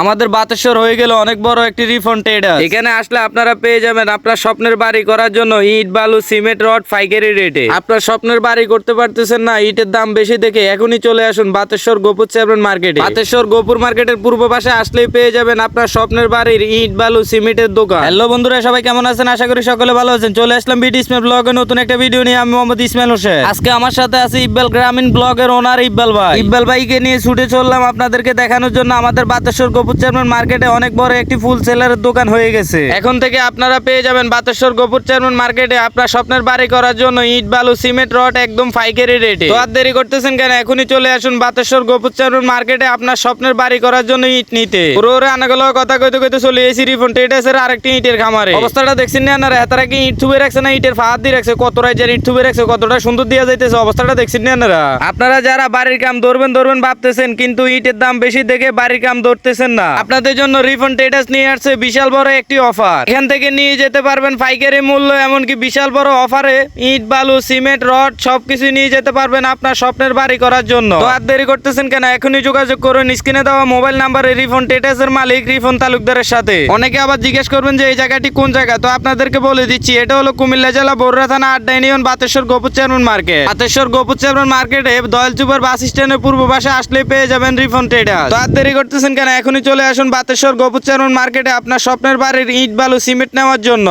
আমাদের বাতেশ্বর হয়ে গেল অনেক বড় একটি রিফন্ড ট্রেডার এখানে আসলে আপনারা পেয়ে যাবেন আপনার স্বপ্নের বাড়ি করার জন্য ইট বালু সিমেন্ট রড পাইকারি রেটে আপনার স্বপ্নের বাড়ি করতে পারতেছেন না ইটের দাম বেশি দেখে এখনই চলে আসুন বাতেশ্বর গোপুর চেয়ারম্যান মার্কেটে বাতেশ্বর গোপুর মার্কেটের পূর্ব পাশে আসলেই পেয়ে যাবেন আপনার স্বপ্নের বাড়ির ইট বালু সিমেন্টের দোকান। হ্যালো বন্ধুরা সবাই কেমন আছেন? আশা করি সকলে ভালো আছেন। চলে আসলাম বিডি ইসমাইল ব্লগে নতুন একটা ভিডিও নিয়ে। আমি মোহাম্মদ ইসমাইল হোসেন। আজকে আমার সাথে আছে ইকবাল গ্রামীণ ব্লগের ওনার ইকবাল ভাই। ইকবাল ভাইকে নিয়ে ছুটে চললাম আপনাদেরকে দেখানোর জন্য আমাদের বাতেশ্বর গোপুর চেয়ারম্যান মার্কেটে অনেক বড় একটি ফুল সেলারের দোকান হয়ে গেছে। এখন থেকে আপনারা পেয়ে যাবেন বাতেশ্বর গোপুর চেয়ারম্যান মার্কেটে আপনার স্বপ্নের বাড়ি করার জন্য ইট, বালু, সিমেন্ট, রড একদম পাইকারি রেটে তো আর দেরি করতেছেন কেন? এখনই চলে আসুন বাতেশ্বর গোপুর চেয়ারম্যান মার্কেটে আপনার স্বপ্নের বাড়ি করার জন্য ইট নিতে। পুরো আনাগুলো কথা কইতে কইতে চলে এসি রিফোন টেটাসের আরেকটি ইটের খামারে। অবস্থাটা দেখছেন না না তারা কি ইট থুবে রাখছে না, ইটের ফাঁদ দিয়ে রাখছে, কত রাইজের ইট থুবে রাখছে, কতটা সুন্দর দিয়া যাইতেছে, অবস্থাটা দেখছেন না আপনারা? আপনারা যারা বাড়ির কাম ধরবেন ধরবেন ভাবতেছেন, কিন্তু ইটের দাম বেশি দেখে বাড়ির কাম ধরতেছেন না। আপনাদের জন্য রিফোন টেটাস নিয়ে আসছে বিশাল বড় একটি অফার এখান থেকে নিয়ে যেতে পারবেন পাইকারি মূল্য, এমনকি বিশাল বড় অফারে ইট, বালু, সিমেন্ট, রড সবকিছু নিয়ে যেতে পারবেন আপনার স্বপ্নের বাড়ি করার জন্য। তো আর দেরি করতেছেন কেন? এখনই যোগাযোগ করুন, স্ক্রিনে দেওয়া মোবাইল নাম্বারে রিফোন টেটাসের মালিক রিফোন তালুকদারের সাথে। অনেকে আবার জিজ্ঞেস করবেন যে, এই জায়গাটি কোন জায়গা? তো আপনাদেরকে বলে দিচ্ছি, এটা হলো কুমিল্লা জেলা বরুড়া থানা আড্ডা ইউনিয়ন, বাতেশ্বর গোপুর চেয়ারম্যান মার্কেট। বাতেশ্বর গোপুর চেয়ারম্যান মার্কেটে দয়ালচুপার বাস স্ট্যান্ডের পূর্ব পাশে আসলে পেয়ে যাবেন রিফোন ট্রেডার তো আর দেরি করতেছেন কেন? এখনই চলে আসুন বাতেশ্বর গোপুচারণ মার্কেটে আপনার স্বপ্নের বাড়ির ইট বালু সিমেন্ট নেওয়ার জন্য।